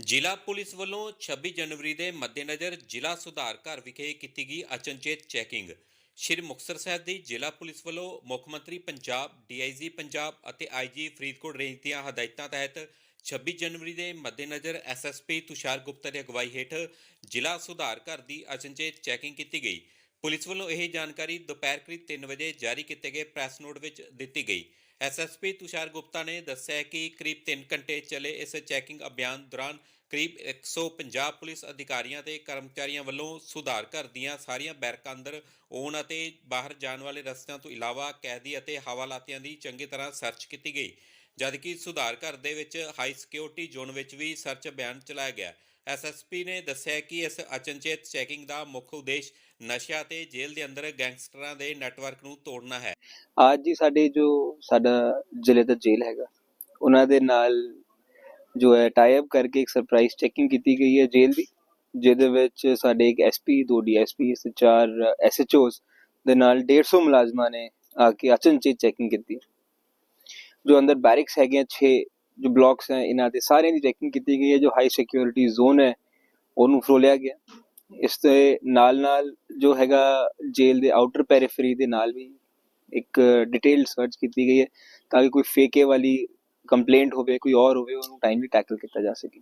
ਜ਼ਿਲ੍ਹਾ ਪੁਲਿਸ ਵੱਲੋਂ 26 ਜਨਵਰੀ ਦੇ ਮੱਦੇਨਜ਼ਰ ਜ਼ਿਲ੍ਹਾ ਸੁਧਾਰ ਘਰ ਵਿਖੇ ਕੀਤੀ ਗਈ ਅਚਨਚੇਤ ਚੈਕਿੰਗ। ਸ਼੍ਰੀ ਮੁਕਤਸਰ ਸਾਹਿਬ ਦੀ ਜ਼ਿਲ੍ਹਾ ਪੁਲਿਸ ਵੱਲੋਂ ਮੁੱਖ ਮੰਤਰੀ ਪੰਜਾਬ, ਡੀਆਈਜੀ ਪੰਜਾਬ ਅਤੇ ਆਈਜੀ ਫਰੀਦਕੋਟ ਰੇਂਜ ਦੀਆਂ ਹਦਾਇਤਾਂ ਤਹਿਤ 26 ਜਨਵਰੀ ਦੇ ਮੱਦੇਨਜ਼ਰ ਐਸਐਸਪੀ ਤੁਸ਼ਾਰ ਗੁਪਤਾ ਦੀ ਅਗਵਾਈ ਹੇਠ ਜ਼ਿਲ੍ਹਾ ਸੁਧਾਰ ਘਰ ਦੀ ਅਚਨਚੇਤ ਚੈਕਿੰਗ ਕੀਤੀ ਗਈ। ਪੁਲਿਸ ਵੱਲੋਂ ਇਹ ਜਾਣਕਾਰੀ ਦੁਪਹਿਰ ਕਰੀਬ 3 ਵਜੇ ਜਾਰੀ ਕੀਤੇ ਗਏ ਪ੍ਰੈਸ ਨੋਟ ਵਿੱਚ ਦਿੱਤੀ ਗਈ। ਐਸਐਸਪੀ ਤੁਸ਼ਾਰ ਗੁਪਤਾ ਨੇ ਦੱਸਿਆ ਕਿ ਕਰੀਬ 3 ਘੰਟੇ ਚੱਲੇ ਇਸ ਚੈਕਿੰਗ ਅਭਿਆਨ ਦੌਰਾਨ ਕਰੀਬ 150 ਪੁਲਿਸ ਅਧਿਕਾਰੀਆਂ ਤੇ ਕਰਮਚਾਰੀਆਂ ਵੱਲੋਂ ਸੁਧਾਰ ਘਰ ਦੀਆਂ ਸਾਰੀਆਂ ਬੈਰਕਾਂ ਅੰਦਰ ਆਉਣ ਅਤੇ ਬਾਹਰ ਜਾਣ ਵਾਲੇ ਰਸਤਿਆਂ ਤੋਂ ਇਲਾਵਾ ਕੈਦੀ ਅਤੇ ਹਵਾਲਾਤੀਆਂ ਦੀ ਚੰਗੀ ਤਰ੍ਹਾਂ ਸਰਚ ਕੀਤੀ ਗਈ। ਜਦਕਿ ਸੁਧਾਰ ਘਰ ਦੇ ਵਿੱਚ ਹਾਈ ਸਿਕਿਉਰਿਟੀ ਜ਼ੋਨ ਵਿੱਚ ਵੀ ਸਰਚ ਅਭਿਆਨ ਚਲਾਇਆ ਗਿਆ। ਐਸਐਸਪੀ ਨੇ ਦੱਸਿਆ ਕਿ ਇਸ ਅਚਨਚੇਤ ਚੈਕਿੰਗ ਦਾ ਮੁੱਖ ਉਦੇਸ਼ ਨਸ਼ਾ ਤੇ ਜੇਲ੍ਹ ਦੇ ਅੰਦਰ ਗੈਂਗਸਟਰਾਂ ਦੇ ਨੈਟਵਰਕ ਨੂੰ ਤੋੜਨਾ ਹੈ। ਅੱਜ ਹੀ ਸਾਡੇ ਜੋ ਸਾਡਾ ਜ਼ਿਲ੍ਹੇ ਦਾ ਜੇਲ੍ਹ ਹੈਗਾ, ਉਹਨਾਂ ਦੇ ਨਾਲ ਜੋ ਹੈ ਟਾਈ ਅਪ ਕਰਕੇ ਇੱਕ ਸਰਪ੍ਰਾਈਜ਼ ਚੈਕਿੰਗ ਕੀਤੀ ਗਈ ਹੈ ਜੇਲ੍ਹ ਦੀ, ਜਿਹਦੇ ਵਿੱਚ ਸਾਡੇ ਇੱਕ ਐਸਪੀ ਦੋ ਡੀਐਸਪੀ ਤੇ ਚਾਰ ਐਸਐਚਓਸ ਦੇ ਨਾਲ 150 ਮੁਲਾਜ਼ਮਾਂ ਨੇ ਆ ਕੇ ਅਚਨਚੇਤ ਚੈਕਿੰਗ ਕੀਤੀ ਜੋ ਅੰਦਰ ਬੈਰਿਕਸ ਹੈਗੇ 6 ਜੋ ਬਲਾਕਸ ਹੈ, ਇਹਨਾਂ ਦੇ ਸਾਰਿਆਂ ਦੀ ਚੈਕਿੰਗ ਕੀਤੀ ਗਈ ਹੈ, ਜੋ ਹਾਈ ਸਿਕਿਉਰਿਟੀ ਜ਼ੋਨ ਹੈ, ਉਹਨੂੰ ਫਰੋਲਿਆ ਗਿਆ। ਇਸ ਦੇ ਨਾਲ ਨਾਲ ਜੋ ਹੈਗਾ ਜੇਲ੍ਹ ਦੇ ਆਊਟਰ ਪੈਰੀਫਰੀ ਦੇ ਨਾਲ ਵੀ ਇੱਕ ਡਿਟੇਲ ਸਰਚ ਕੀਤੀ ਗਈ ਹੈ, ਤਾਂ ਕਿ ਕੋਈ ਫੇਕੇ ਵਾਲੀ ਕੰਪਲੇਂਟ ਹੋਵੇ, ਕੋਈ ਔਰ ਹੋਵੇ, ਉਹਨੂੰ ਟਾਈਮਲੀ ਟੈਕਲ ਕੀਤਾ ਜਾ ਸਕੇ।